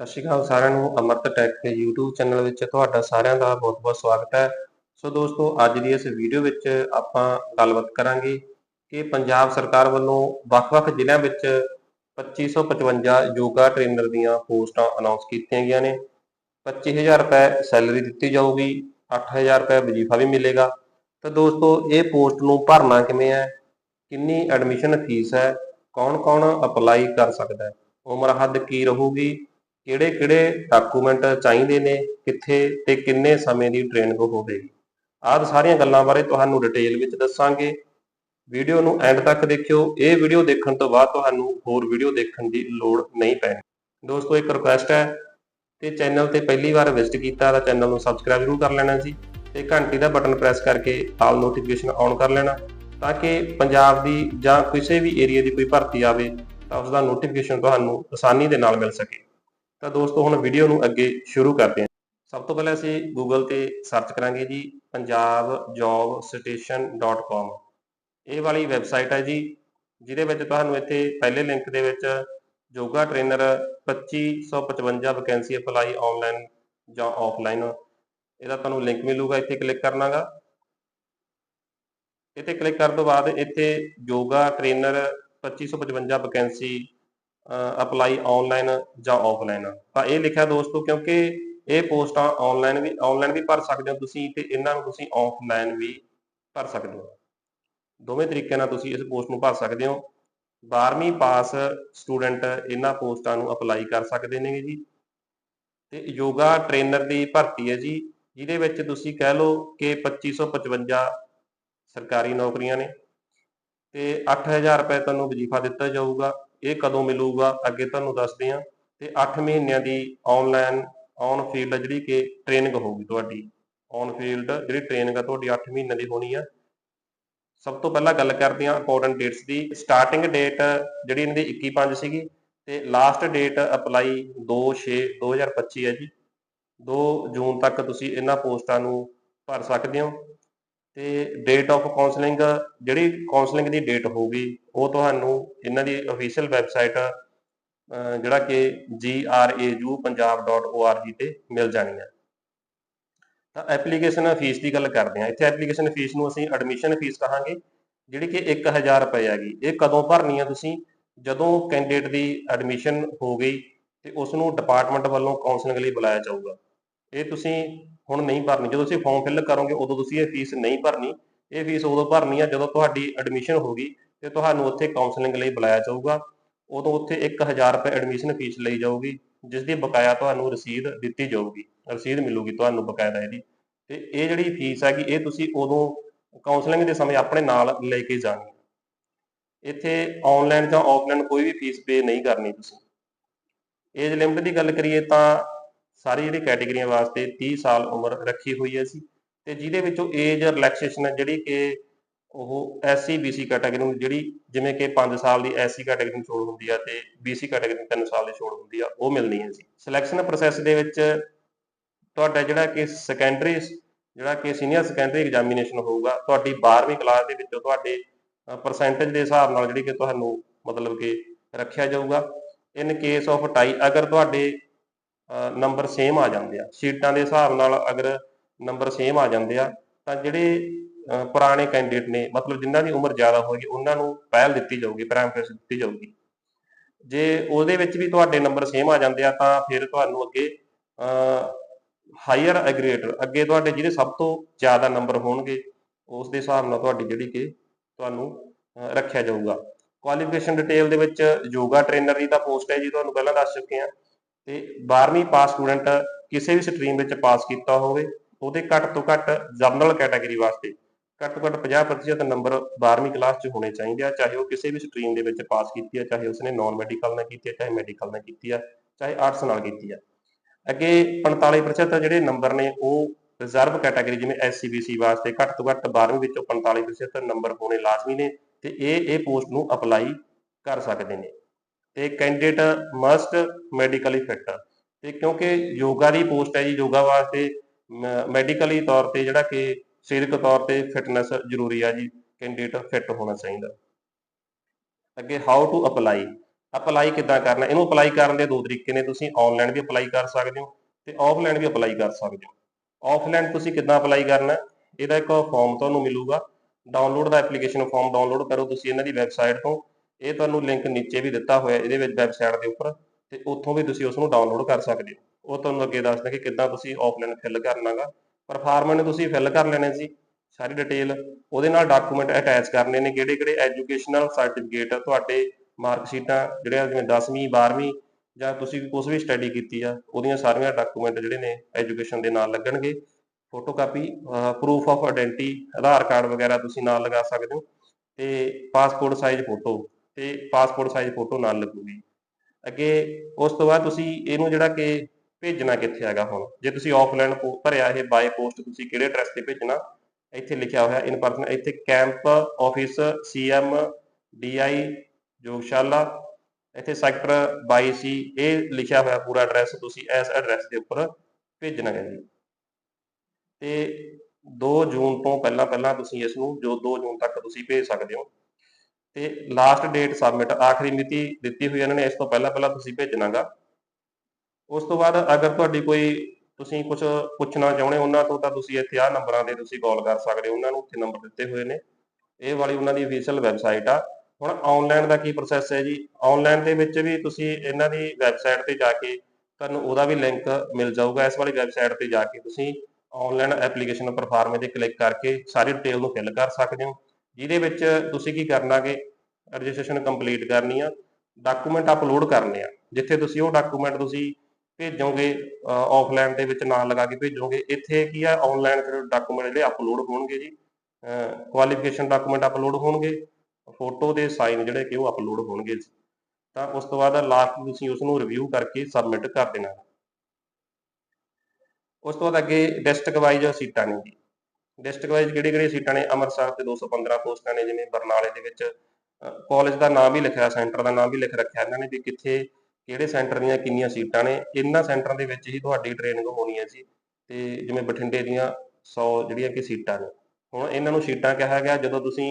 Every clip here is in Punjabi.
ਸਤਿ ਸ਼੍ਰੀ ਅਕਾਲ ਸਾਰਿਆਂ ਨੂੰ, ਅਮਰਤ ਟੈਕ ਦੇ YouTube ਚੈਨਲ ਵਿੱਚ ਤੁਹਾਡਾ ਸਾਰਿਆਂ ਦਾ ਬਹੁਤ-ਬਹੁਤ ਸਵਾਗਤ ਹੈ। ਸੋ ਦੋਸਤੋ, ਅੱਜ ਦੀ ਇਸ ਵੀਡੀਓ ਵਿੱਚ ਆਪਾਂ ਗੱਲਬਾਤ ਕਰਾਂਗੇ ਕਿ ਪੰਜਾਬ ਸਰਕਾਰ ਵੱਲੋਂ ਵੱਖ-ਵੱਖ ਜ਼ਿਲ੍ਹਿਆਂ ਵਿੱਚ 2555 ਯੋਗਾ ਟ੍ਰੇਨਰ ਦੀਆਂ ਪੋਸਟਾਂ ਅਨਾਉਂਸ ਕੀਤੀਆਂ ਗਈਆਂ ਨੇ। 25000 ਰੁਪਏ ਸੈਲਰੀ ਦਿੱਤੀ ਜਾਊਗੀ 8000 ਰੁਪਏ ਵਜੀਫਾ ਵੀ ਮਿਲੇਗਾ। ਤਾਂ ਦੋਸਤੋ, ਇਹ ਪੋਸਟ ਨੂੰ ਭਰਨਾ ਕਿਵੇਂ ਹੈ? ਕਿੰਨੀ ਐਡਮਿਸ਼ਨ ਫੀਸ ਹੈ? ਕੌਣ-ਕੌਣ ਅਪਲਾਈ ਕਰ ਸਕਦਾ ਹੈ? ਉਮਰ ਹੱਦ ਕੀ ਰਹੂਗੀ? ਕਿਹੜੇ-ਕਿਹੜੇ ਡਾਕੂਮੈਂਟ ਚਾਹੀਦੇ ਨੇ, ਕਿੱਥੇ ਤੇ ਕਿੰਨੇ ਸਮੇਂ ਦੀ ਟ੍ਰੇਨਿੰਗ ਹੋਵੇਗੀ। ਆਹ ਸਾਰੀਆਂ ਗੱਲਾਂ ਬਾਰੇ ਤੁਹਾਨੂੰ ਡਿਟੇਲ ਵਿੱਚ ਦੱਸਾਂਗੇ। ਵੀਡੀਓ ਨੂੰ ਐਂਡ ਤੱਕ ਦੇਖਿਓ। ਇਹ ਵੀਡੀਓ ਦੇਖਣ ਤੋਂ ਬਾਅਦ ਤੁਹਾਨੂੰ ਹੋਰ ਵੀਡੀਓ ਦੇਖਣ ਦੀ ਲੋੜ ਨਹੀਂ ਪੈਣੀ। ਦੋਸਤੋ, ਇੱਕ ਰਿਕੁਐਸਟ ਹੈ ਤੇ ਚੈਨਲ ਤੇ ਪਹਿਲੀ ਵਾਰ ਵਿਜ਼ਿਟ ਕੀਤਾ ਤਾਂ ਚੈਨਲ ਨੂੰ ਸਬਸਕ੍ਰਾਈਬ ਜ਼ਰੂਰ ਕਰ ਲੈਣਾ ਜੀ ਤੇ ਘੰਟੀ ਦਾ ਬਟਨ ਪ੍ਰੈਸ ਕਰਕੇ ਆਲ ਨੋਟੀਫਿਕੇਸ਼ਨ ਆਨ ਕਰ ਲੈਣਾ ਤਾਂ ਕਿ ਪੰਜਾਬ ਦੀ ਜਾਂ ਕਿਸੇ ਵੀ ਏਰੀਆ ਦੀ ਕੋਈ ਭਰਤੀ ਆਵੇ ਤਾਂ ਉਸ ਦਾ ਨੋਟੀਫਿਕੇਸ਼ਨ ਤੁਹਾਨੂੰ ਆਸਾਨੀ ਦੇ ਨਾਲ ਮਿਲ ਸਕੇ। ਤਾਂ ਦੋਸਤੋ, ਹੁਣ ਵੀਡੀਓ ਨੂੰ ਅੱਗੇ ਸ਼ੁਰੂ ਕਰਦੇ ਹਾਂ। ਸਭ ਤੋਂ ਪਹਿਲਾਂ ਅਸੀਂ ਗੂਗਲ ਤੇ ਸਰਚ ਕਰਾਂਗੇ ਜੀ punjabjobstation.com ਇਹ ਵਾਲੀ ਵੈਬਸਾਈਟ ਹੈ ਜੀ, ਜਿਹਦੇ ਵਿੱਚ ਤੁਹਾਨੂੰ ਇੱਥੇ ਪਹਿਲੇ ਲਿੰਕ ਦੇ ਵਿੱਚ yoga trainer 2555 vacancy apply online ਜਾਂ ਆਫਲਾਈਨ ਇਹਦਾ ਤੁਹਾਨੂੰ ਲਿੰਕ ਮਿਲੂਗਾ, ਇੱਥੇ ਕਲਿੱਕ ਕਰਨਾਗਾ। ਇੱਥੇ ਕਲਿੱਕ ਕਰਨ ਤੋਂ ਬਾਅਦ ਇੱਥੇ yoga trainer 2555 vacancy apply online ਜਾਂ ਆਫਲਾਈਨ ਤਾਂ ਇਹ ਲਿਖਿਆ ਦੋਸਤੋ, ਕਿਉਂਕਿ ਇਹ ਪੋਸਟਾਂ ਆਨਲਾਈਨ ਵੀ ਆਨਲਾਈਨ ਵੀ ਭਰ ਸਕਦੇ ਹੋ ਤੁਸੀਂ ਤੇ ਇਹਨਾਂ ਨੂੰ ਤੁਸੀਂ ਆਫਲਾਈਨ ਵੀ ਭਰ ਸਕਦੇ ਹੋ। ਦੋਵੇਂ ਤਰੀਕਿਆਂ ਨਾਲ ਤੁਸੀਂ ਇਸ ਪੋਸਟ ਨੂੰ ਭਰ ਸਕਦੇ ਹੋ। 12ਵੀਂ ਪਾਸ ਸਟੂਡੈਂਟ ਇਹਨਾਂ ਪੋਸਟਾਂ ਨੂੰ ਅਪਲਾਈ ਕਰ ਸਕਦੇ ਨੇ ਜੀ। ਤੇ ਯੋਗਾ ਟ੍ਰੇਨਰ ਦੀ ਭਰਤੀ ਹੈ ਜੀ, ਜਿਹਦੇ ਵਿੱਚ ਤੁਸੀਂ ਕਹਿ ਲਓ ਕਿ 2555 ਸਰਕਾਰੀ ਨੌਕਰੀਆਂ ਨੇ ਤੇ 8000 ਰੁਪਏ ਤੁਹਾਨੂੰ ਵਜੀਫਾ ਦਿੱਤਾ ਜਾਊਗਾ। ਇਹ ਕਦੋਂ ਮਿਲੂਗਾ, ਅੱਗੇ ਤੁਹਾਨੂੰ ਦੱਸਦੇ ਹਾਂ। ਤੇ 8 ਮਹੀਨਿਆਂ ਦੀ ਆਨਲਾਈਨ ਔਨ ਫੀਲਡ ਜਿਹੜੀ ਕਿ ਟ੍ਰੇਨਿੰਗ ਹੋਊਗੀ ਤੁਹਾਡੀ। ਔਨ ਫੀਲਡ ਜਿਹੜੀ ਟ੍ਰੇਨਿੰਗ ਆ ਤੁਹਾਡੀ 8 ਮਹੀਨਿਆਂ ਦੀ ਹੋਣੀ ਆ। ਸਭ ਤੋਂ ਪਹਿਲਾਂ ਗੱਲ ਕਰਦੇ ਹਾਂ ਇੰਪੋਰਟੈਂਟ ਡੇਟਸ ਦੀ। ਸਟਾਰਟਿੰਗ ਡੇਟ ਜਿਹੜੀ ਇਹਨਾਂ ਦੀ 21/5 ਸੀਗੀ, ਤੇ ਲਾਸਟ ਡੇਟ ਅਪਲਾਈ 2/6/2025 ਹੈ ਜੀ। 2 ਜੂਨ ਤੱਕ ਤੁਸੀਂ ਇਹਨਾਂ ਪੋਸਟਾਂ ਨੂੰ ਭਰ ਸਕਦੇ ਹੋ। ਤੇ ਡੇਟ ਆਫ ਕਾਉਂਸਲਿੰਗ ਜਿਹੜੀ ਕਾਉਂਸਲਿੰਗ ਦੀ ਡੇਟ ਹੋਊਗੀ, ਉਹ ਤੁਹਾਨੂੰ ਇਹਨਾਂ ਦੀ ਅਫੀਸ਼ੀਅਲ ਵੈਬਸਾਈਟ ਜਿਹੜਾ ਕਿ grajupunjab.org ਤੇ ਮਿਲ ਜਾਣੀ ਹੈ ਤਾਂ ਐਪਲੀਕੇਸ਼ਨ ਫੀਸ ਦੀ ਗੱਲ ਕਰਦੇ ਹਾਂ ਇੱਥੇ ਐਪਲੀਕੇਸ਼ਨ ਫੀਸ ਨੂੰ ਅਸੀਂ ਐਡਮਿਸ਼ਨ ਫੀਸ ਕਹਾਂਗੇ, ਜਿਹੜੀ ਕਿ 1000 ਰੁਪਏ ਹੈਗੀ। ਇਹ ਕਦੋਂ ਭਰਨੀ ਹੈ ਤੁਸੀਂ? ਜਦੋਂ ਕੈਂਡੀਡੇਟ ਦੀ ਐਡਮਿਸ਼ਨ ਹੋ ਗਈ ਤੇ ਉਸ ਨੂੰ ਡਿਪਾਰਟਮੈਂਟ ਵੱਲੋਂ ਕਾਉਂਸਲਿੰਗ ਲਈ ਬੁਲਾਇਆ ਜਾਊਗਾ। ਇਹ ਤੁਸੀਂ ਹੁਣ ਨਹੀਂ ਭਰਨੀ। ਜਦੋਂ ਤੁਸੀਂ ਫਾਰਮ ਫਿਲ ਕਰੋਗੇ, ਉਦੋਂ ਤੁਸੀਂ ਇਹ ਫੀਸ ਨਹੀਂ ਭਰਨੀ। ਇਹ ਫੀਸ ਉਦੋਂ ਭਰਨੀ ਆ ਜਦੋਂ ਤੁਹਾਡੀ ਐਡਮਿਸ਼ਨ ਹੋ ਗਈ ਤੇ ਤੁਹਾਨੂੰ ਉੱਥੇ ਕਾਉਂਸਲਿੰਗ ਲਈ ਬੁਲਾਇਆ ਜਾਊਗਾ। ਉਦੋਂ ਉੱਥੇ 1000 ਰੁਪਏ ਐਡਮਿਸ਼ਨ ਫੀਸ ਲਈ ਜਾਊਗੀ, ਜਿਸ ਦੀ ਬਕਾਇਆ ਤੁਹਾਨੂੰ ਰਸੀਦ ਦਿੱਤੀ ਜਾਊਗੀ। ਰਸੀਦ ਮਿਲੂਗੀ ਤੁਹਾਨੂੰ ਬਕਾਇਦਾ ਇਹਦੀ। ਤੇ ਇਹ ਜਿਹੜੀ ਫੀਸ ਹੈਗੀ, ਇਹ ਤੁਸੀਂ ਉਦੋਂ ਕਾਉਂਸਲਿੰਗ ਦੇ ਸਮੇਂ ਆਪਣੇ ਨਾਲ ਲੈ ਕੇ ਜਾਣੀ ਇੱਥੇ ਆਨਲਾਈਨ ਜਾਂ ਆਫਲਾਈਨ ਕੋਈ ਵੀ ਫੀਸ ਪੇ ਨਹੀਂ ਕਰਨੀ ਤੁਸੀਂ। ਏਜ ਲਿਮਟ ਦੀ ਗੱਲ ਕਰੀਏ ਤਾਂ ਸਾਰੀ ਜਿਹੜੀ ਕੈਟਾਗਰੀਆਂ ਵਾਸਤੇ 30 ਸਾਲ ਉਮਰ ਰੱਖੀ ਹੋਈ ਹੈ ਸੀ ਤੇ ਜਿਹਦੇ ਵਿੱਚੋਂ ਏਜ ਰਿਲੈਕਸੇਸ਼ਨ ਹੈ, ਜਿਹੜੀ ਕਿ ਉਹ ਐਸਸੀ ਬੀਸੀ ਕੈਟਾਗਰੀ ਨੂੰ ਜਿਹੜੀ ਜਿਵੇਂ ਕਿ 5 ਸਾਲ ਦੀ ਐਸਸੀ ਕੈਟਾਗਰੀ ਨੂੰ ਛੋੜ ਹੁੰਦੀ ਆ ਤੇ ਬੀਸੀ ਕੈਟਾਗਰੀ ਨੂੰ 3 ਸਾਲ ਦੀ ਛੋੜ ਹੁੰਦੀ ਆ, ਉਹ ਮਿਲਣੀ ਹੈ ਜੀ। ਸਿਲੈਕਸ਼ਨ ਪ੍ਰੋਸੈਸ ਦੇ ਵਿੱਚ ਤੁਹਾਡਾ ਜਿਹੜਾ ਕਿ ਸੈਕੰਡਰੀ ਜਿਹੜਾ ਕਿ ਸੀਨੀਅਰ ਸੈਕੰਡਰੀ ਐਗਜ਼ਾਮੀਨੇਸ਼ਨ ਹੋਊਗਾ, ਤੁਹਾਡੀ 12ਵੀਂ ਕਲਾਸ ਦੇ ਵਿੱਚੋਂ ਤੁਹਾਡੇ ਪਰਸੈਂਟੇਜ ਦੇ ਹਿਸਾਬ ਨਾਲ ਜਿਹੜੀ ਕਿ ਤੁਹਾਨੂੰ ਮਤਲਬ ਕਿ ਰੱਖਿਆ ਜਾਊਗਾ। ਇਨ ਕੇਸ ਆਫ ਟਾਈ ਅਗਰ ਤੁਹਾਡੇ ਨੰਬਰ ਸੇਮ ਆ ਜਾਂਦੇ ਆ। ਸੀਟਾਂ ਦੇ ਹਿਸਾਬ ਨਾਲ ਅਗਰ ਨੰਬਰ ਸੇਮ ਆ ਜਾਂਦੇ ਆ, ਤਾਂ ਜਿਹੜੇ ਪੁਰਾਣੇ ਕੈਂਡੀਡੇਟ ਨੇ, ਮਤਲਬ ਜਿਨ੍ਹਾਂ ਦੀ ਉਮਰ ਜ਼ਿਆਦਾ ਹੋਏਗੀ, ਉਹਨਾਂ ਨੂੰ ਪਹਿਲ ਦਿੱਤੀ ਜਾਊਗੀ ਪ੍ਰਾਇਮਫੇਸ ਦਿੱਤੀ ਜਾਊਗੀ। ਜੇ ਉਹਦੇ ਵਿੱਚ ਵੀ ਤੁਹਾਡੇ ਨੰਬਰ ਸੇਮ ਆ ਜਾਂਦੇ ਆ, ਤਾਂ ਫਿਰ ਤੁਹਾਨੂੰ ਅੱਗੇ ਹਾਇਰ ਐਗਰੀਗੇਟਰ ਅੱਗੇ ਤੁਹਾਡੇ ਜਿਹੜੇ ਸਭ ਤੋਂ ਜ਼ਿਆਦਾ ਨੰਬਰ ਹੋਣਗੇ, ਉਸ ਦੇ ਹਿਸਾਬ ਨਾਲ ਤੁਹਾਡੀ ਜਿਹੜੀ ਕਿ ਤੁਹਾਨੂੰ ਰੱਖਿਆ ਜਾਊਗਾ। ਕੁਆਲੀਫਿਕੇਸ਼ਨ ਡਿਟੇਲ ਦੇ ਵਿੱਚ ਯੋਗਾ ਟ੍ਰੇਨਰ ਦੀ ਤਾਂ ਪੋਸਟ ਹੈ ਜੀ, ਤੁਹਾਨੂੰ ਪਹਿਲਾਂ ਦੱਸ ਚੁੱਕੇ ਆ। ਤੇ 12ਵੀਂ ਪਾਸ ਸਟੂਡੈਂਟ ਕਿਸੇ ਵੀ ਸਟਰੀਮ ਵਿੱਚ ਪਾਸ ਕੀਤਾ ਹੋਵੇ, ਉਹਦੇ ਘੱਟ ਤੋਂ ਘੱਟ ਜਰਨਲ ਕੈਟਾਗਰੀ ਵਾਸਤੇ ਘੱਟ ਤੋਂ ਘੱਟ 50% ਨੰਬਰ 12ਵੀਂ ਕਲਾਸ 'ਚ ਹੋਣੇ ਚਾਹੀਦੇ ਆ, ਚਾਹੇ ਉਹ ਕਿਸੇ ਵੀ ਸਟਰੀਮ ਦੇ ਵਿੱਚ ਪਾਸ ਕੀਤੀ ਆ, ਚਾਹੇ ਉਸਨੇ ਨਾਨ ਮੈਡੀਕਲ ਨਾਲ ਕੀਤੀ ਆ, ਚਾਹੇ ਮੈਡੀਕਲ ਨਾਲ ਕੀਤੀ ਆ, ਚਾਹੇ ਆਰਟਸ ਨਾਲ ਕੀਤੀ ਆ। ਅੱਗੇ 45% ਜਿਹੜੇ ਨੰਬਰ ਨੇ, ਉਹ ਰਿਜ਼ਰਵ ਕੈਟਾਗਰੀ ਜਿਵੇਂ ਐਸਸੀਬੀਸੀ ਵਾਸਤੇ ਘੱਟ ਤੋਂ ਘੱਟ 12ਵੀਂ ਵਿੱਚੋਂ 45% ਨੰਬਰ ਹੋਣੇ ਲਾਜ਼ਮੀ ਨੇ ਤੇ ਇਹ ਇਹ ਪੋਸਟ ਨੂੰ ਅਪਲਾਈ ਕਰ ਸਕਦੇ ਨੇ। ਤੇ ਕੈਂਡੀਡੇਟ ਮਸਟ ਮੈਡੀਕਲੀ ਫਿਟ ਤੇ ਕਿਉਂਕਿ ਯੋਗਾ ਦੀ ਪੋਸਟ ਹੈ ਜੀ, ਯੋਗਾ ਵਾਸਤੇ ਮੈਡੀਕਲੀ ਤੌਰ ਤੇ ਜਿਹੜਾ ਕਿ ਸਰੀਰਕ ਤੌਰ ਤੇ ਫਿਟਨੈਸ ਜ਼ਰੂਰੀ ਆ ਜੀ ਕੈਂਡੀਡੇਟ ਫਿਟ ਹੋਣਾ ਚਾਹੀਦਾ। ਅੱਗੇ ਹਾਊ ਟੂ ਅਪਲਾਈ ਅਪਲਾਈ ਕਿੱਦਾਂ ਕਰਨਾ? ਇਹਨੂੰ ਅਪਲਾਈ ਕਰਨ ਦੇ ਦੋ ਤਰੀਕੇ ਨੇ। ਤੁਸੀਂ ਆਨਲਾਈਨ ਵੀ ਅਪਲਾਈ ਕਰ ਸਕਦੇ ਹੋ ਤੇ ਆਫਲਾਈਨ ਵੀ ਅਪਲਾਈ ਕਰ ਸਕਦੇ ਹੋ। ਆਫਲਾਈਨ ਤੁਸੀਂ ਕਿੱਦਾਂ ਅਪਲਾਈ ਕਰਨਾ? ਇਹਦਾ ਇੱਕ ਫਾਰਮ ਤੁਹਾਨੂੰ ਮਿਲੂਗਾ। ਡਾਊਨਲੋਡ ਦਾ ਐਪਲੀਕੇਸ਼ਨ ਫਾਰਮ ਡਾਊਨਲੋਡ ਕਰੋ। ਤੁਸੀਂ ਇਹਨਾਂ ਦੀ ਵੈਬਸਾਈਟ ਤੋਂ ਇਹ ਤੁਹਾਨੂੰ ਲਿੰਕ ਨੀਚੇ ਵੀ ਦਿੱਤਾ ਹੋਇਆ ਇਹਦੇ ਵਿੱਚ ਵੈਬਸਾਈਟ ਦੇ ਉੱਪਰ, ਤੇ ਉੱਥੋਂ ਵੀ ਤੁਸੀਂ ਉਸ ਨੂੰ ਡਾਊਨਲੋਡ ਕਰ ਸਕਦੇ ਹੋ। ਉਹ ਤੁਹਾਨੂੰ ਅੱਗੇ ਦੱਸਦਾ ਕਿ ਕਿੱਦਾਂ ਤੁਸੀਂ ਆਫਲਾਈਨ ਫਿਲ ਕਰਨਾਗਾ। ਪਰਫਾਰਮੈਂਸ ਨੇ ਤੁਸੀਂ ਫਿਲ ਕਰ ਲੈਣੇ ਸੀ ਸਾਰੀ ਡਿਟੇਲ ਉਹਦੇ ਨਾਲ ਡਾਕੂਮੈਂਟ ਅਟੈਚ ਕਰਨੇ ਨੇ ਕਿਹੜੇ ਕਿਹੜੇ ਐਜੂਕੇਸ਼ਨਲ ਸਰਟੀਫਿਕੇਟ ਤੁਹਾਡੇ ਮਾਰਕ ਸ਼ੀਟਾਂ ਜਿਹੜੇ ਜਿਵੇਂ 10ਵੀਂ 12ਵੀਂ ਜਾਂ ਤੁਸੀਂ ਕੁਝ ਵੀ ਸਟੱਡੀ ਕੀਤੀ ਆ, ਉਹਦੀਆਂ ਸਾਰੀਆਂ ਡਾਕੂਮੈਂਟ ਜਿਹੜੇ ਨੇ ਐਜੂਕੇਸ਼ਨ ਦੇ ਨਾਲ ਲੱਗਣਗੇ। Photo copy proof of identity Aadhaar card ਵਗੈਰਾ ਤੁਸੀਂ ਨਾਲ ਲਗਾ ਸਕਦੇ ਹੋ, ਤੇ ਪਾਸਪੋਰਟ ਸਾਈਜ਼ ਫੋਟੋ ਤੇ ਪਾਸਪੋਰਟ ਸਾਈਜ਼ ਫੋਟੋ ਨਾਲ ਲੱਗੂਗੀ। ਅੱਗੇ ਉਸ ਤੋਂ ਬਾਅਦ ਤੁਸੀਂ ਇਹਨੂੰ ਜਿਹੜਾ ਕਿ ਭੇਜਣਾ ਕਿੱਥੇ ਹੈਗਾ ਹੁਣ? ਜੇ ਤੁਸੀਂ ਆਫਲਾਈਨ ਭਰਿਆ ਇਹ ਬਾਈ ਪੋਸਟ ਤੁਸੀਂ ਕਿਹੜੇ ਐਡਰੈਸ ਤੇ ਭੇਜਣਾ? ਇੱਥੇ ਲਿਖਿਆ ਹੋਇਆ ਇਨ ਪਰਸਨ ਇੱਥੇ ਕੈਂਪ ਆਫਿਸ ਸੀਐਮ ਡੀਆਈ ਜੋਗਸ਼ਾਲਾ, ਇੱਥੇ ਸੈਕਟਰ 22 ਸੀ ਇਹ ਲਿਖਿਆ ਹੋਇਆ ਪੂਰਾ ਐਡਰੈਸ ਤੁਸੀਂ ਇਸ ਐਡਰੈਸ ਦੇ ਉੱਪਰ ਭੇਜਣਾ ਹੈ ਜੀ। ਤੇ 2 ਜੂਨ ਤੋਂ ਪਹਿਲਾਂ ਪਹਿਲਾਂ ਤੁਸੀਂ ਇਸ ਨੂੰ ਜੋ 2 ਜੂਨ ਤੱਕ ਤੁਸੀਂ ਭੇਜ ਸਕਦੇ ਹੋ ਤੇ ਲਾਸਟ ਡੇਟ ਸਬਮਿਟ ਆਖਰੀ ਮਿਤੀ ਦਿੱਤੀ ਹੋਈ ਇਹਨਾਂ ਨੇ, ਇਸ ਤੋਂ ਪਹਿਲਾਂ ਪਹਿਲਾਂ ਤੁਸੀਂ ਭੇਜਣਾਗਾ। ਉਸ ਤੋਂ ਬਾਅਦ ਅਗਰ ਤੁਹਾਡੀ ਕੋਈ ਤੁਸੀਂ ਕੁਝ ਪੁੱਛਣਾ ਚਾਹੁੰਦੇ ਹੋ, ਉਹਨਾਂ ਤੋਂ ਤਾਂ ਤੁਸੀਂ ਇੱਥੇ ਆਹ ਨੰਬਰਾਂ ਤੇ ਤੁਸੀਂ ਕਾਲ ਕਰ ਸਕਦੇ ਹੋ। ਉਹਨਾਂ ਨੂੰ ਉੱਥੇ ਨੰਬਰ ਦਿੱਤੇ ਹੋਏ ਨੇ। ਇਹ ਵਾਲੀ ਉਹਨਾਂ ਦੀ ਅਫੀਸ਼ੀਅਲ ਵੈਬਸਾਈਟ ਆ। ਹੁਣ ਆਨਲਾਈਨ ਦਾ ਕੀ ਪ੍ਰੋਸੈਸ ਹੈ ਜੀ? ਆਨਲਾਈਨ ਦੇ ਵਿੱਚ ਵੀ ਤੁਸੀਂ ਇਹਨਾਂ ਦੀ ਵੈਬਸਾਈਟ ਤੇ ਜਾ ਕੇ ਤੁਹਾਨੂੰ ਉਹਦਾ ਵੀ ਲਿੰਕ ਮਿਲ ਜਾਊਗਾ। ਇਸ ਵਾਲੀ ਵੈਬਸਾਈਟ ਤੇ ਜਾ ਕੇ ਤੁਸੀਂ ਆਨਲਾਈਨ ਐਪਲੀਕੇਸ਼ਨ ਪਰਫਾਰਮੇ ਤੇ ਕਲਿੱਕ ਕਰਕੇ ਸਾਰੀ ਡਿਟੇਲ ਨੂੰ ਫਿਲ ਕਰ ਸਕਦੇ ਹੋ। ਜਿਹਦੇ ਵਿੱਚ ਤੁਸੀਂ ਕੀ ਕਰਨਾ ਕਿ ਰਜਿਸਟ੍ਰੇਸ਼ਨ ਕੰਪਲੀਟ ਕਰਨੀ ਆ ਡਾਕੂਮੈਂਟ ਅਪਲੋਡ ਕਰਨੇ ਆ, ਜਿੱਥੇ ਤੁਸੀਂ ਉਹ ਡਾਕੂਮੈਂਟ ਤੁਸੀਂ ਭੇਜੋਗੇ ਆਫਲਾਈਨ ਦੇ ਵਿੱਚ ਨਾਂ ਲਗਾ ਕੇ ਭੇਜੋਗੇ, ਇੱਥੇ ਕੀ ਆ ਆਨਲਾਈਨ ਫਿਰ ਡਾਕੂਮੈਂਟ ਜਿਹੜੇ ਅਪਲੋਡ ਹੋਣਗੇ ਜੀ ਕੁਆਲੀਫਿਕੇਸ਼ਨ ਡਾਕੂਮੈਂਟ ਅਪਲੋਡ ਹੋਣਗੇ ਫੋਟੋ ਦੇ ਸਾਈਨ ਜਿਹੜੇ ਕਿ ਉਹ ਅਪਲੋਡ ਹੋਣਗੇ ਤਾਂ ਉਸ ਤੋਂ ਬਾਅਦ ਲਾਸਟ ਤੁਸੀਂ ਉਸ ਨੂੰ ਰਿਵਿਊ ਕਰਕੇ ਸਬਮਿਟ ਕਰ ਦੇਣਾ। ਉਸ ਤੋਂ ਬਾਅਦ ਅੱਗੇ ਡਿਸਟ੍ਰਿਕਟ ਵਾਈਜ਼ ਸੀਟਾਂ ਨੇ ਜੀ। ਡਿਸਟ੍ਰਿਕਟ ਵਾਈਜ਼ ਕਿਹੜੀ ਕਿਹੜੀ ਸੀਟਾਂ ਨੇ? ਅੰਮ੍ਰਿਤਸਰ ਤੇ 215 ਪੋਸਟਾਂ ਨੇ ਜਿਵੇਂ ਬਰਨਾਲੇ ਦੇ ਵਿੱਚ ਕਾਲਜ ਦਾ ਨਾਮ ਵੀ ਲਿਖਿਆ ਸੈਂਟਰ ਦਾ ਨਾਮ ਵੀ ਲਿਖ ਰੱਖਿਆ ਇਹਨਾਂ ਨੇ ਵੀ ਕਿੱਥੇ, ਕਿਹੜੇ ਸੈਂਟਰ ਦੀਆਂ ਕਿੰਨੀਆਂ ਸੀਟਾਂ ਨੇ? ਇਹਨਾਂ ਸੈਂਟਰਾਂ ਦੇ ਵਿੱਚ ਹੀ ਤੁਹਾਡੀ ਟ੍ਰੇਨਿੰਗ ਹੋਣੀ ਹੈ ਜੀ। ਤੇ ਜਿਵੇਂ ਬਠਿੰਡੇ ਦੀਆਂ 100 ਜਿਹੜੀਆਂ ਕਿ ਸੀਟਾਂ ਨੇ। ਹੁਣ ਇਹਨਾਂ ਨੂੰ ਸੀਟਾਂ ਕਿਹਾ ਗਿਆ, ਜਦੋਂ ਤੁਸੀਂ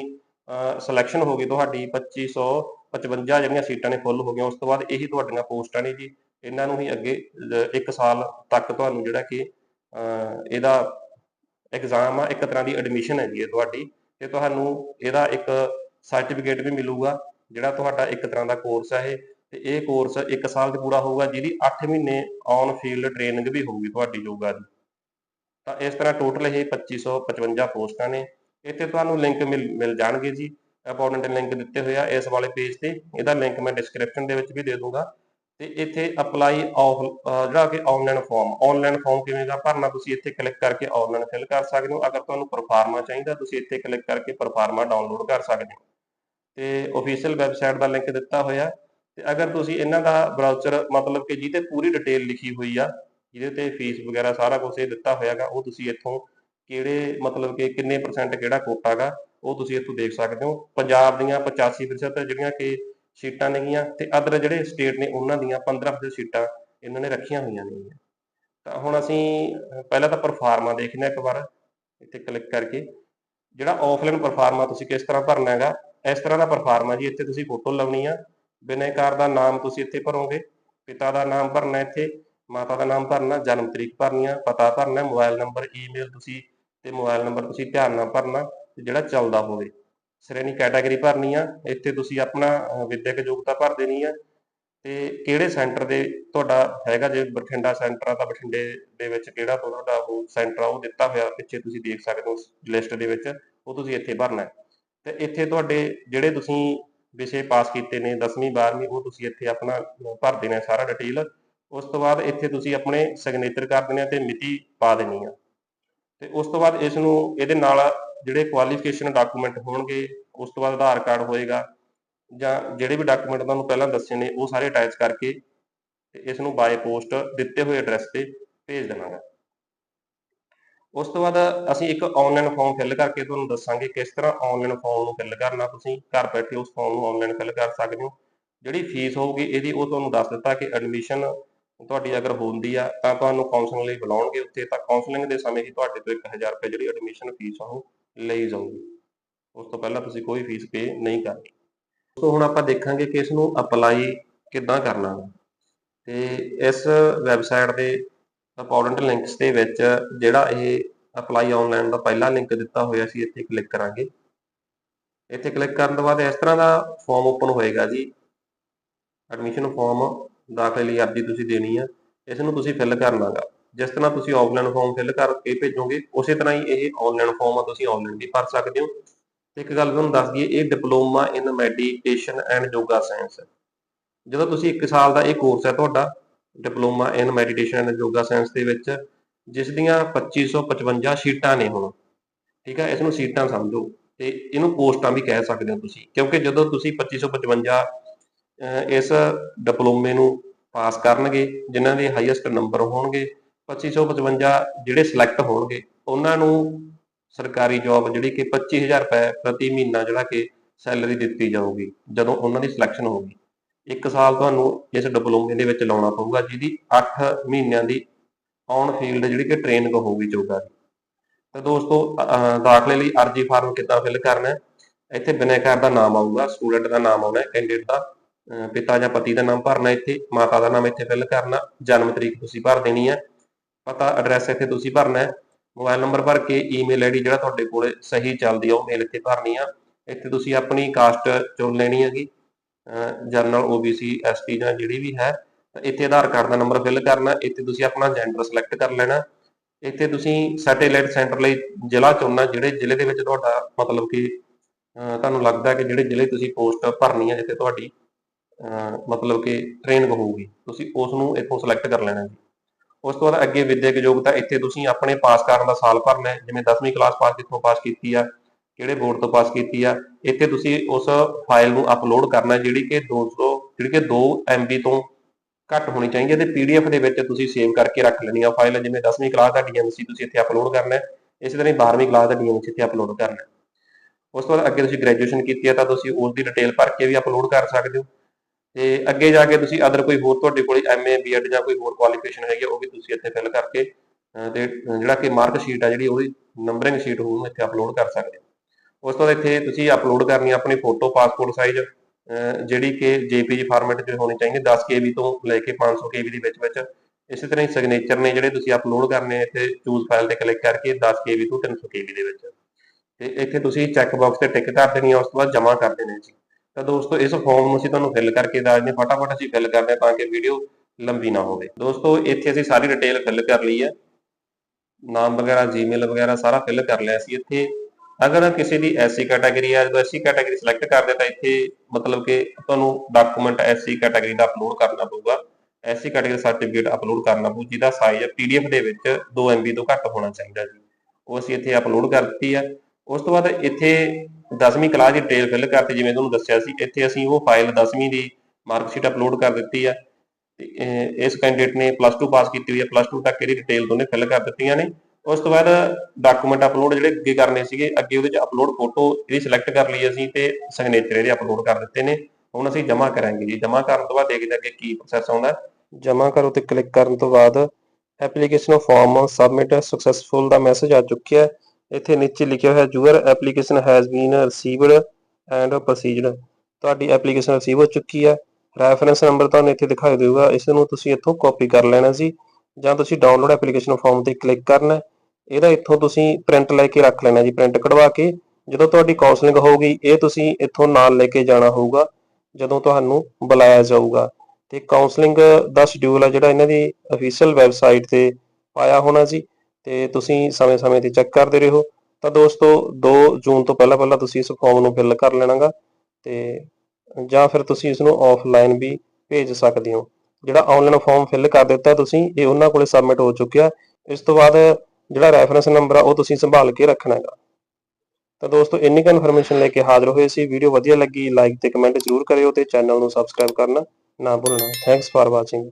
ਸਿਲੈਕਸ਼ਨ ਹੋ ਗਈ ਤੁਹਾਡੀ 2555 ਜਿਹੜੀਆਂ ਸੀਟਾਂ ਨੇ ਫੁੱਲ ਹੋ ਗਈਆਂ, ਉਸ ਤੋਂ ਬਾਅਦ ਇਹੀ ਤੁਹਾਡੀਆਂ ਪੋਸਟਾਂ ਨੇ ਜੀ। ਇਹਨਾਂ ਨੂੰ ਹੀ ਅੱਗੇ 1 ਸਾਲ ਤੱਕ ਤੁਹਾਨੂੰ ਜਿਹੜਾ ਕਿ ਇਹਦਾ ਐਗਜ਼ਾਮ ਆ, ਇੱਕ ਤਰ੍ਹਾਂ ਦੀ ਐਡਮਿਸ਼ਨ ਹੈਗੀ ਹੈ ਤੁਹਾਡੀ ਤੇ ਤੁਹਾਨੂੰ ਇਹਦਾ ਇੱਕ ਸਰਟੀਫਿਕੇਟ ਵੀ ਮਿਲੂਗਾ, ਜਿਹੜਾ ਤੁਹਾਡਾ ਇੱਕ ਤਰ੍ਹਾਂ ਦਾ ਕੋਰਸ ਹੈ ਇਹ, ਤੇ ਇਹ ਕੋਰਸ 1 ਸਾਲ ਦੇ ਪੂਰਾ ਹੋਊਗਾ, ਜਿਹਦੀ 8 ਮਹੀਨੇ ਔਨ ਫੀਲਡ ਟ੍ਰੇਨਿੰਗ ਵੀ ਹੋਊਗੀ ਤੁਹਾਡੀ ਯੋਗਾ ਦੀ। ਤਾਂ ਇਸ ਤਰ੍ਹਾਂ ਟੋਟਲ ਇਹ 2555 ਪੋਸਟਾਂ ਨੇ, ਇੱਥੇ ਤੁਹਾਨੂੰ ਲਿੰਕ ਮਿਲ ਮਿਲ ਜਾਣਗੇ ਜੀ ਅਪਾਰਟਮੈਂਟ ਲਿੰਕ ਦਿੱਤੇ ਹੋਏ ਆ, ਇਸ ਵਾਲੇ ਪੇਜ ਤੇ, ਇਹਦਾ ਲਿੰਕ ਮੈਂ ਡਿਸਕ੍ਰਿਪਸ਼ਨ ਦੇ ਵਿੱਚ ਵੀ ਦੇ ਦੂੰਗਾ। ਤੇ ਇੱਥੇ ਅਪਲਾਈ ਆਫ ਜਿਹੜਾ ਕਿ ਆਨਲਾਈਨ ਫਾਰਮ ਆਨਲਾਈਨ ਫਾਰਮ ਕਿਵੇਂ ਦਾ ਭਰਨਾ, ਤੁਸੀਂ ਇੱਥੇ ਕਲਿੱਕ ਕਰਕੇ ਆਨਲਾਈਨ ਫਿਲ ਕਰ ਸਕਦੇ ਹੋ। ਅਗਰ ਤੁਹਾਨੂੰ ਪਰਫਾਰਮਾ ਚਾਹੀਦਾ, ਤੁਸੀਂ ਇੱਥੇ ਕਲਿੱਕ ਕਰਕੇ ਪਰਫਾਰਮਾ ਡਾਊਨਲੋਡ ਕਰ ਸਕਦੇ ਹੋ। ਤੇ ਅਫੀਸ਼ੀਅਲ ਵੈਬਸਾਈਟ ਦਾ ਲਿੰਕ ਦਿੱਤਾ ਹੋਇਆ। ਤੇ ਅਗਰ ਤੁਸੀਂ ਇਹਨਾਂ ਦਾ ਬ੍ਰਾਊਜ਼ਰ ਮਤਲਬ ਕਿ ਜਿਹਦੇ ਪੂਰੀ ਡਿਟੇਲ ਲਿਖੀ ਹੋਈ ਆ, ਜਿਹਦੇ ਤੇ ਫੀਸ ਵਗੈਰਾ ਸਾਰਾ ਕੁਝ ਇਹ ਦਿੱਤਾ ਹੋਇਆਗਾ ਉਹ ਤੁਸੀਂ ਇੱਥੋਂ ਕਿਹੜੇ, ਮਤਲਬ ਕਿ ਕਿੰਨੇ ਪਰਸੈਂਟ ਕਿਹੜਾ ਕੋਟਾਗਾ ਉਹ ਤੁਸੀਂ ਇੱਥੋਂ ਦੇਖ ਸਕਦੇ ਹੋ। ਪੰਜਾਬ ਦੀਆਂ 85% ਜਿਹੜੀਆਂ ਕਿ ਸੀਟਾਂ ਨੇਗੀਆਂ ਤੇ ਅਦਰ ਜਿਹੜੇ ਸਟੇਟ ਨੇ ਉਹਨਾਂ ਦੀਆਂ 15% ਸੀਟਾਂ ਇਹਨਾਂ ਨੇ ਰੱਖੀਆਂ ਹੋਈਆਂ ਨੇ ਤਾਂ ਹੁਣ ਅਸੀਂ ਪਹਿਲਾਂ ਤਾਂ ਪਰਫਾਰਮਾ ਦੇਖਦੇ ਹਾਂ ਇੱਕ ਵਾਰ, ਇੱਥੇ ਕਲਿੱਕ ਕਰਕੇ। ਜਿਹੜਾ ਆਫਲਾਈਨ ਪਰਫਾਰਮਾ ਤੁਸੀਂ ਕਿਸ ਤਰ੍ਹਾਂ ਭਰਨਾ ਹੈਗਾ, ਇਸ ਤਰ੍ਹਾਂ ਦਾ ਪਰਫਾਰਮਾ ਜੀ, ਇੱਥੇ ਤੁਸੀਂ ਫੋਟੋ ਲਾਉਣੀ ਆ। ਬਿਨੇਕਾਰ ਦਾ ਨਾਮ ਤੁਸੀਂ ਇੱਥੇ ਭਰੋਗੇ, ਪਿਤਾ ਦਾ ਨਾਮ ਭਰਨਾ ਇੱਥੇ, ਮਾਤਾ ਦਾ ਨਾਮ ਭਰਨਾ, ਜਨਮ ਤਰੀਕ ਭਰਨੀ ਆ, ਪਤਾ ਭਰਨਾ, ਮੋਬਾਈਲ ਨੰਬਰ ਈਮੇਲ ਤੁਸੀਂ ਤੇ ਮੋਬਾਈਲ ਨੰਬਰ ਤੁਸੀਂ ਧਿਆਨ ਨਾਲ ਭਰਨਾ ਜਿਹੜਾ ਚੱਲਦਾ ਹੋਵੇ। ਸ਼੍ਰੇਣੀ ਕੈਟਾਗਰੀ ਭਰਨੀ ਆ, ਇੱਥੇ ਤੁਸੀਂ ਆਪਣਾ ਵਿਦਿਅਕ ਯੋਗਤਾ ਭਰ ਦੇਣੀ ਆ। ਤੇ ਕਿਹੜੇ ਸੈਂਟਰ ਦੇ ਤੁਹਾਡਾ ਹੈਗਾ ਜੇ ਬਠਿੰਡਾ ਸੈਂਟਰ ਆ, ਤਾਂ ਬਠਿੰਡੇ ਦੇ ਵਿੱਚ ਕਿਹੜਾ ਤੁਹਾਡਾ ਉਹ ਸੈਂਟਰ ਆ, ਉਹ ਦਿੱਤਾ ਹੋਇਆ, ਪਿੱਛੇ ਤੁਸੀਂ ਦੇਖ ਸਕਦੇ ਹੋ ਲਿਸਟ ਦੇ ਵਿੱਚ, ਉਹ ਤੁਸੀਂ ਇੱਥੇ ਭਰਨਾ ਤੇ ਇੱਥੇ ਤੁਹਾਡੇ ਜਿਹੜੇ ਤੁਸੀਂ ਵਿਸ਼ੇ ਪਾਸ ਕੀਤੇ ਨੇ 10ਵੀਂ 12ਵੀਂ ਉਹ ਤੁਸੀਂ ਇੱਥੇ ਆਪਣਾ ਭਰ ਦੇਣਾ ਸਾਰਾ ਡਿਟੇਲ ਉਸ ਤੋਂ ਬਾਅਦ ਇੱਥੇ ਤੁਸੀਂ ਆਪਣੇ ਸਿਗਨੇਚਰ ਕਰ ਦੇਣੇ ਤੇ ਮਿਤੀ ਪਾ ਦੇਣੀ ਆ। ਤੇ ਉਸ ਤੋਂ ਬਾਅਦ ਇਸ ਨੂੰ ਇਹਦੇ ਨਾਲ ਜਿਹੜੇ ਕੁਆਲੀਫਿਕੇਸ਼ਨ ਡਾਕੂਮੈਂਟ ਹੋਣਗੇ, ਉਸ ਤੋਂ ਬਾਅਦ ਆਧਾਰ ਕਾਰਡ ਹੋਏਗਾ, ਜਾਂ ਜਿਹੜੇ ਵੀ ਡਾਕੂਮੈਂਟ ਤੁਹਾਨੂੰ ਪਹਿਲਾਂ ਦੱਸੇ ਨੇ, ਉਹ ਸਾਰੇ ਅਟੈਚ ਕਰਕੇ ਤੇ ਇਸ ਨੂੰ ਬਾਏ ਪੋਸਟ ਦਿੱਤੇ ਹੋਏ ਐਡਰੈਸ ਤੇ ਭੇਜ ਦੇਵਾਂਗਾ। ਉਸ ਤੋਂ ਬਾਅਦ ਅਸੀਂ ਇੱਕ ਆਨਲਾਈਨ ਫਾਰਮ ਫਿਲ ਕਰਕੇ ਤੁਹਾਨੂੰ ਦੱਸਾਂਗੇ ਕਿਸ ਤਰ੍ਹਾਂ ਆਨਲਾਈਨ ਫਾਰਮ ਨੂੰ ਫਿਲ ਕਰਨਾ ਤੁਸੀਂ। ਘਰ ਬੈਠੇ ਉਸ ਫਾਰਮ ਨੂੰ ਆਨਲਾਈਨ ਫਿਲ ਕਰ ਸਕਦੇ ਹੋ। ਜਿਹੜੀ ਫੀਸ ਹੋਊਗੀ, ਇਹਦੀ ਉਹ ਤੁਹਾਨੂੰ ਦੱਸ ਦਿੱਤਾ ਕਿ ਐਡਮਿਸ਼ਨ ਤੁਹਾਡੀ ਅਗਰ ਹੁੰਦੀ ਆ, ਤਾਂ ਤੁਹਾਨੂੰ ਕਾਉਂਸਲਿੰਗ ਲਈ ਬੁਲਾਉਣਗੇ ਉੱਥੇ। ਤਾਂ ਕਾਉਂਸਲਿੰਗ ਦੇ ਸਮੇਂ ਹੀ ਤੁਹਾਡੇ ਤੋਂ 1000 ਰੁਪਏ ਜਿਹੜੀ ਐਡਮਿਸ਼ਨ ਫੀਸ ਆ, ਉਹ ਲਈ ਜਾਊਗੀ। ਉਸ ਤੋਂ ਪਹਿਲਾਂ ਤੁਸੀਂ ਕੋਈ ਫੀਸ ਪੇ ਨਹੀਂ ਕਰਨੀ ਸੋ ਹੁਣ ਆਪਾਂ ਦੇਖਾਂਗੇ ਕਿ ਇਸ ਨੂੰ ਅਪਲਾਈ ਕਿੱਦਾਂ ਕਰਨਾ ਗਾ। ਤੇ ਇਸ ਵੈਬਸਾਈਟ ਦੇ ਇੰਪੋਰਟੈਂਟ ਲਿੰਕਸ ਦੇ ਵਿੱਚ ਜਿਹੜਾ ਇਹ ਅਪਲਾਈ ਆਨਲਾਈਨ ਦਾ ਪਹਿਲਾ ਲਿੰਕ ਦਿੱਤਾ ਹੋਇਆ ਸੀ, ਇੱਥੇ ਕਲਿੱਕ ਕਰਾਂਗੇ। ਇੱਥੇ ਕਲਿੱਕ ਕਰਨ ਤੋਂ ਬਾਅਦ ਇਸ ਤਰ੍ਹਾਂ ਦਾ ਫਾਰਮ ਓਪਨ ਹੋਏਗਾ ਜੀ। ਐਡਮਿਸ਼ਨ ਫਾਰਮ ਦਾਖਲੇ ਲਈ ਅਰਜ਼ੀ ਤੁਸੀਂ ਦੇਣੀ ਆ। ਇਸ ਨੂੰ ਤੁਸੀਂ ਫਿਲ ਕਰਨਾ ਗਾ। ਜਿਸ ਤਰ੍ਹਾਂ ਤੁਸੀਂ ਆਫਲਾਈਨ ਫਾਰਮ ਫਿਲ ਕਰਕੇ ਭੇਜੋਗੇ, ਉਸੇ ਤਰ੍ਹਾਂ ਹੀ ਇਹ ਆਨਲਾਈਨ ਫਾਰਮ ਆ, ਤੁਸੀਂ ਆਨਲਾਈਨ ਵੀ ਭਰ ਸਕਦੇ ਹੋ। ਤੇ ਇੱਕ ਗੱਲ ਤੁਹਾਨੂੰ ਦੱਸ ਦਈਏ, ਇਹ diploma in meditation and yoga science ਜਦੋਂ ਤੁਸੀਂ 1 ਸਾਲ ਦਾ ਇਹ ਕੋਰਸ ਹੈ ਤੁਹਾਡਾ diploma in meditation and yoga science ਦੇ ਵਿੱਚ, ਜਿਸ ਦੀਆਂ 2555 ਸ਼ੀਟਾਂ ਨੇ ਹੁਣ, ਠੀਕ ਹੈ ਇਸ ਨੂੰ ਸੀਟਾਂ ਸਮਝੋ। ਤੇ ਇਹਨੂੰ ਪੋਸਟਾਂ ਵੀ ਕਹਿ ਸਕਦੇ ਹੋ ਤੁਸੀਂ, ਕਿਉਂਕਿ ਜਦੋਂ ਤੁਸੀਂ 2555 ਅਹ ਇਸ ਡਿਪਲੋਮੇ ਨੂੰ ਪਾਸ ਕਰਨਗੇ, ਜਿਨ੍ਹਾਂ ਦੇ ਹਾਈਐਸਟ ਨੰਬਰ ਹੋਣਗੇ 2555 ਜਿਹੜੇ ਸਿਲੈਕਟ ਹੋਣਗੇ, ਉਹਨਾਂ ਨੂੰ ਸਰਕਾਰੀ ਜੌਬ ਜਿਹੜੀ ਕਿ 25000 ਰੁਪਏ ਪ੍ਰਤੀ ਮਹੀਨਾ ਜਿਹੜਾ ਕਿ ਸੈਲਰੀ ਦਿੱਤੀ ਜਾਊਗੀ, ਜਦੋਂ ਉਹਨਾਂ ਦੀ ਸਿਲੈਕਸ਼ਨ ਹੋਊਗੀ। ਇੱਕ ਸਾਲ ਤੁਹਾਨੂੰ ਇਸ ਡਿਪਲੋਮੇ ਦੇ ਵਿੱਚ ਲਾਉਣਾ ਪਊਗਾ, ਜਿਹਦੀ 8 ਮਹੀਨਿਆਂ ਦੀ ਔਨ ਫੀਲਡ ਜਿਹੜੀ ਕਿ ਟ੍ਰੇਨਿੰਗ ਹੋਊਗੀ ਯੋਗਾ ਦੀ। ਤਾਂ ਦੋਸਤੋ ਦਾਖਲੇ ਲਈ ਅਰਜੀ ਫਾਰਮ ਕਿੱਦਾਂ ਫਿਲ ਕਰਨਾ ਹੈ? ਇੱਥੇ ਬਿਨੈਕਾਰ ਦਾ ਨਾਮ ਆਊਗਾ ਸਟੂਡੈਂਟ ਦਾ ਨਾਮ ਆਉਣਾ ਹੈ ਕੈਂਡੀਡੇਟ ਦਾ ਪਿਤਾ ਜਾਂ ਪਤੀ ਦਾ ਨਾਮ ਭਰਨਾ ਇੱਥੇ, ਮਾਤਾ ਦਾ ਨਾਮ ਇੱਥੇ ਫਿਲ ਕਰਨਾ, ਜਨਮ ਤਰੀਕ ਤੁਸੀਂ ਭਰ ਦੇਣੀ ਹੈ। ਪਤਾ ਐਡਰੈਸ ਇੱਥੇ ਤੁਸੀਂ ਭਰਨਾ ਹੈ। ਮੋਬਾਈਲ ਨੰਬਰ ਭਰ ਕੇ ਈਮੇਲ ਆਈਡੀ ਜਿਹੜਾ ਤੁਹਾਡੇ ਕੋਲ ਸਹੀ ਚੱਲਦੀ ਆ, ਉਹ ਮੇਲ ਇੱਥੇ ਭਰਨੀ ਆ। ਇੱਥੇ ਤੁਸੀਂ ਆਪਣੀ ਕਾਸਟ ਚੁਣ ਲੈਣੀ ਹੈਗੀ। ਜਨਰਲ ਓਬੀਸੀ ਐਸਟੀ ਜਾਂ ਜਿਹੜੀ ਵੀ ਹੈ, ਤਾਂ ਇੱਥੇ ਆਧਾਰ ਕਾਰਡ ਦਾ ਨੰਬਰ ਫਿਲ ਕਰਨਾ, ਇੱਥੇ ਤੁਸੀਂ ਆਪਣਾ ਜੈਂਡਰ ਸਿਲੈਕਟ ਕਰ ਲੈਣਾ। ਇੱਥੇ ਤੁਸੀਂ ਸੈਟੇਲਾਈਟ ਸੈਂਟਰ ਲਈ ਜ਼ਿਲ੍ਹਾ ਚੁਣਨਾ, ਜਿਹੜੇ ਜ਼ਿਲ੍ਹੇ ਦੇ ਵਿੱਚ ਤੁਹਾਡਾ ਮਤਲਬ ਕਿ ਤੁਹਾਨੂੰ ਲੱਗਦਾ ਕਿ ਜਿਹੜੇ ਜ਼ਿਲ੍ਹੇ ਤੁਸੀਂ ਪੋਸਟ ਭਰਨੀ ਹੈ ਜਿੱਥੇ ਤੁਹਾਡੀ ਮਤਲਬ ਕਿ ਟ੍ਰੇਨਿੰਗ ਹੋਊਗੀ, ਤੁਸੀਂ ਉਸ ਨੂੰ ਇੱਥੋਂ ਸਿਲੈਕਟ ਕਰ ਲੈਣਾ ਜੀ। ਉਸ ਤੋਂ ਬਾਅਦ ਅੱਗੇ ਵਿਦਿਅਕ ਯੋਗਤਾ ਇੱਥੇ ਤੁਸੀਂ ਆਪਣੇ ਪਾਸ ਕਰਨ ਦਾ ਸਾਲ ਭਰਨਾ ਹੈ ਜਿਵੇਂ 10ਵੀਂ ਕਲਾਸ ਪਾਸ ਕਿੱਥੋਂ ਪਾਸ ਕੀਤੀ ਆ, ਕਿਹੜੇ ਬੋਰਡ ਤੋਂ ਪਾਸ ਕੀਤੀ ਆ, ਇੱਥੇ ਤੁਸੀਂ ਉਸ ਫਾਈਲ ਨੂੰ ਅਪਲੋਡ ਕਰਨਾ ਜਿਹੜੀ ਕਿ 200 ਜਿਹੜੀ ਕਿ 2 MB ਤੋਂ ਘੱਟ ਹੋਣੀ ਚਾਹੀਦੀ ਹੈ ਤੇ PDF ਦੇ ਵਿੱਚ ਤੁਸੀਂ ਸੇਵ ਕਰਕੇ ਰੱਖ ਲੈਣੀ ਆ ਫਾਈਲ ਜਿਵੇਂ 10ਵੀਂ ਕਲਾਸ ਦਾ DMC ਤੁਸੀਂ ਇੱਥੇ ਅਪਲੋਡ ਕਰਨਾ ਹੈ, ਇਸੇ ਤਰ੍ਹਾਂ ਹੀ 12ਵੀਂ ਕਲਾਸ ਦਾ DMC ਇੱਥੇ ਅਪਲੋਡ ਕਰਨਾ ਹੈ। ਉਸ ਤੋਂ ਬਾਅਦ ਅੱਗੇ ਤੁਸੀਂ ਗ੍ਰੈਜੂਏਸ਼ਨ ਕੀਤੀ ਹੈ ਤਾਂ ਤੁਸੀਂ ਉਸ ਦੀ ਡਿਟੇਲ ਭਰ ਕੇ ਵੀ ਅਪਲੋਡ ਕਰ ਸਕਦੇ ਹੋ। ਤੇ ਅੱਗੇ ਜਾ ਕੇ ਤੁਸੀਂ ਅਦਰ ਕੋਈ ਹੋਰ ਤੁਹਾਡੇ ਕੋਲ ਐਮਏ ਬੀਐਡ ਜਾਂ ਕੋਈ ਹੋਰ ਕੁਆਲੀਫਿਕੇਸ਼ਨ ਹੈਗੀ ਆ, ਉਹ ਵੀ ਤੁਸੀਂ ਇੱਥੇ ਫਿਲ ਕਰਕੇ ਅਹ ਤੇ ਜਿਹੜਾ ਕਿ ਮਾਰਕ ਸ਼ੀਟ ਆ ਜਿਹੜੀ ਉਹਦੀ ਨੰਬਰਿੰਗ ਸ਼ੀਟ ਹੋਊ ਉਹਨੂੰ ਇੱਥੇ ਅਪਲੋਡ ਕਰ ਸਕਦੇ ਹੋ। ਉਸ ਤੋਂ ਬਾਅਦ ਇੱਥੇ ਤੁਸੀਂ ਅਪਲੋਡ ਕਰਨੀ ਆਪਣੀ ਫੋਟੋ ਪਾਸਪੋਰਟ ਸਾਈਜ਼ ਜਿਹੜੀ ਕਿ JPG ਫਾਰਮੈਟ 'ਚ ਹੋਣੀ ਚਾਹੀਦੀ 10 KB ਤੋਂ ਲੈ ਕੇ 500 KB ਦੇ ਵਿੱਚ ਵਿੱਚ। ਇਸੇ ਤਰ੍ਹਾਂ ਹੀ ਸਿਗਨੇਚਰ ਨੇ ਜਿਹੜੇ ਤੁਸੀਂ ਅਪਲੋਡ ਕਰਨੇ ਇੱਥੇ ਚੂਜ਼ ਫਾਈਲ ਤੇ ਕਲਿੱਕ ਕਰਕੇ 10 KB ਤੋਂ 300 KB ਦੇ ਵਿੱਚ। ਤੇ ਇੱਥੇ ਤੁਸੀਂ ਚੈੱਕ ਬਾਕਸ ਤੇ ਟਿਕ ਕਰ ਦੇਣੀ ਆ ਉਸ ਤੋਂ ਬਾਅਦ ਜਮ੍ਹਾਂ ਕਰ ਦੇਣੇ ਜੀ। ਤਾਂ ਦੋਸਤੋ, ਇਸ ਫਾਰਮ ਨੂੰ ਅਸੀਂ ਤੁਹਾਨੂੰ ਫਿਲ ਕਰਕੇ ਦੱਸ ਦਿੰਦੇ ਫਟਾਫਟ ਅਸੀਂ ਫਿਲ ਕਰਦੇ ਹਾਂ ਤਾਂ ਕਿ ਵੀਡੀਓ ਲੰਬੀ ਨਾ ਹੋਵੇ। ਦੋਸਤੋ, ਇੱਥੇ ਅਸੀਂ ਸਾਰੀ ਡਿਟੇਲ ਫਿਲ ਕਰ ਲਈ ਹੈ। ਨਾਮ ਵਗੈਰਾ ਜੀਮੇਲ ਵਗੈਰਾ ਸਾਰਾ ਫਿਲ ਕਰ ਲਿਆ ਸੀ ਇੱਥੇ। ਅਗਰ ਕਿਸੇ ਦੀ ਐਸਸੀ ਕੈਟਾਗਰੀ ਹੈ ਜਦੋਂ ਐਸਸੀ ਕੈਟਾਗਰੀ ਸਿਲੈਕਟ ਕਰਦੇ ਤਾਂ ਇੱਥੇ ਮਤਲਬ ਕਿ ਤੁਹਾਨੂੰ ਡਾਕੂਮੈਂਟ ਐਸਸੀ ਕੈਟਾਗਰੀ ਦਾ ਅਪਲੋਡ ਕਰਨਾ ਪਊਗਾ। ਐਸਸੀ ਕੈਟਾਗਰੀ ਸਰਟੀਫਿਕੇਟ ਅਪਲੋਡ ਕਰਨਾ ਪਊ, ਜਿਹਦਾ ਸਾਈਜ਼ ਪੀਡੀਐਫ ਦੇ ਵਿੱਚ 2 MB ਤੋਂ ਘੱਟ ਹੋਣਾ ਚਾਹੀਦਾ ਜੀ। ਉਹ ਅਸੀਂ ਇੱਥੇ ਅਪਲੋਡ ਕਰ ਦਿੱਤੀ ਹੈ। ਉਸ ਤੋਂ ਬਾਅਦ ਇੱਥੇ 10ਵੀਂ ਕਲਾਸ ਦੀ ਡਿਟੇਲ ਫਿਲ ਕਰਤੀ ਜਿਵੇਂ ਤੁਹਾਨੂੰ ਦੱਸਿਆ ਸੀ, ਇੱਥੇ ਅਸੀਂ ਉਹ ਫਾਈਲ 10ਵੀਂ ਦੀ ਮਾਰਕਸ਼ੀਟ ਅਪਲੋਡ ਕਰ ਦਿੱਤੀ ਹੈ ਤੇ ਇਸ ਕੈਂਡੀਡੇਟ ਨੇ ਪਲੱਸ 2 ਪਾਸ ਕੀਤੀ ਹੋਈ ਹੈ ਪਲੱਸ 2 ਤੱਕ ਇਹਦੀ ਡਿਟੇਲ ਦੋਨੇ ਫਿਲ ਕਰ ਦਿੱਤੀਆਂ ਨੇ। ਉਸ ਤੋਂ ਬਾਅਦ ਡਾਕੂਮੈਂਟ ਅਪਲੋਡ ਜਿਹੜੇ ਅੱਗੇ ਕਰਨੇ ਸੀਗੇ, ਅੱਗੇ ਉਹਦੇ ਚ ਅਪਲੋਡ ਫੋਟੋ ਇਹਦੀ ਸਿਲੈਕਟ ਕਰ ਲਈ ਅਸੀਂ ਤੇ ਸਿਗਨੇਚਰ ਇਹਦੇ ਅਪਲੋਡ ਕਰ ਦਿੱਤੇ ਨੇ। ਹੁਣ ਅਸੀਂ ਜਮ੍ਹਾਂ ਕਰਾਂਗੇ ਜੀ। ਜਮ੍ਹਾਂ ਕਰਨ ਤੋਂ ਬਾਅਦ ਦੇਖਦੇ ਹਾਂ ਅੱਗੇ ਕੀ ਪ੍ਰੋਸੈਸ ਆਉਂਦਾ। ਜਮ੍ਹਾਂ ਕਰੋ ਤੇ ਕਲਿੱਕ ਕਰਨ ਤੋਂ ਬਾਅਦ ਐਪਲੀਕੇਸ਼ਨ ਫਾਰਮ ਸਬਮਿਟ ਸਕਸੈਸਫੁਲ ਦਾ ਮੈਸੇਜ ਆ ਚੁੱਕਿਆ। ਹੈ ਇੱਥੇ ਨੀਚੇ ਲਿਖਿਆ ਹੋਇਆ your application has been received and processed ਤੁਹਾਡੀ ਐਪਲੀਕੇਸ਼ਨ ਰਿਸੀਵ ਹੋ ਚੁੱਕੀ ਹੈ। ਰੈਫਰੈਂਸ ਨੰਬਰ ਤੁਹਾਨੂੰ ਇੱਥੇ ਦਿਖਾਈ ਦੇਊਗਾ। ਇਸ ਨੂੰ ਤੁਸੀਂ ਇੱਥੋਂ ਕਾਪੀ ਕਰ ਲੈਣਾ ਸੀ ਜਾਂ ਤੁਸੀਂ ਡਾਊਨਲੋਡ ਐਪਲੀਕੇਸ਼ਨ ਫਾਰਮ ਤੇ ਕਲਿੱਕ ਕਰਨਾ ਇਹਦਾ ਇੱਥੋਂ ਤੁਸੀਂ ਪ੍ਰਿੰਟ ਲੈ ਕੇ ਰੱਖ ਲੈਣਾ ਜੀ ਪ੍ਰਿੰਟ ਕਢਵਾ ਕੇ। ਜਦੋਂ ਤੁਹਾਡੀ ਕਾਉਂਸਲਿੰਗ ਹੋਊਗੀ, ਇਹ ਤੁਸੀਂ ਇੱਥੋਂ ਨਾਲ ਲੈ ਕੇ ਜਾਣਾ ਹੋਊਗਾ, ਜਦੋਂ ਤੁਹਾਨੂੰ ਬੁਲਾਇਆ ਜਾਊਗਾ। ਤੇ ਕਾਉਂਸਲਿੰਗ ਦਾ ਸ਼ਡਿਊਲ ਆ ਜਿਹੜਾ ਇਹਨਾਂ ਦੀ ਅਫੀਸ਼ੀਅਲ ਵੈਬਸਾਈਟ ਤੇ ਪਾਇਆ ਹੋਣਾ ਜੀ ਤੇ ਤੁਸੀਂ ਸਮੇਂ-ਸਮੇਂ ਤੇ ਚੈੱਕ ਕਰਦੇ ਰਹੋ। ਤਾਂ ਦੋਸਤੋ 2 ਜੂਨ ਤੋਂ ਪਹਿਲਾਂ ਪਹਿਲਾਂ ਤੁਸੀਂ ਇਸ ਫਾਰਮ ਨੂੰ ਫਿਲ ਕਰ ਲੈਣਾਗਾ ਤੇ ਜਾਂ ਫਿਰ ਤੁਸੀਂ ਇਸ ਨੂੰ ਆਫਲਾਈਨ ਵੀ ਭੇਜ ਸਕਦੇ ਹੋ। ਜਿਹੜਾ ਆਨਲਾਈਨ ਫਾਰਮ ਫਿਲ ਕਰ ਦਿੱਤਾ ਤੁਸੀਂ, ਇਹ ਉਹਨਾਂ ਕੋਲੇ ਸਬਮਿਟ ਹੋ ਚੁੱਕਿਆ। ਇਸ ਤੋਂ ਬਾਅਦ ਜਿਹੜਾ ਰੈਫਰੈਂਸ ਨੰਬਰ ਆ, ਉਹ ਤੁਸੀਂ ਸੰਭਾਲ ਕੇ ਰੱਖਣਾ ਹੈਗਾ ਤਾਂ ਦੋਸਤੋ, ਇੰਨੀ ਕੁ ਇਨਫੋਰਮੇਸ਼ਨ ਲੈ ਕੇ ਹਾਜ਼ਰ ਹੋਏ ਸੀ। ਵੀਡੀਓ ਵਧੀਆ ਲੱਗੀ ਲਾਈਕ ਤੇ ਕਮੈਂਟ ਜ਼ਰੂਰ ਕਰਿਓ ਤੇ ਚੈਨਲ ਨੂੰ ਸਬਸਕ੍ਰਾਈਬ ਕਰਨਾ ਨਾ ਭੁੱਲਣਾ। Thanks for watching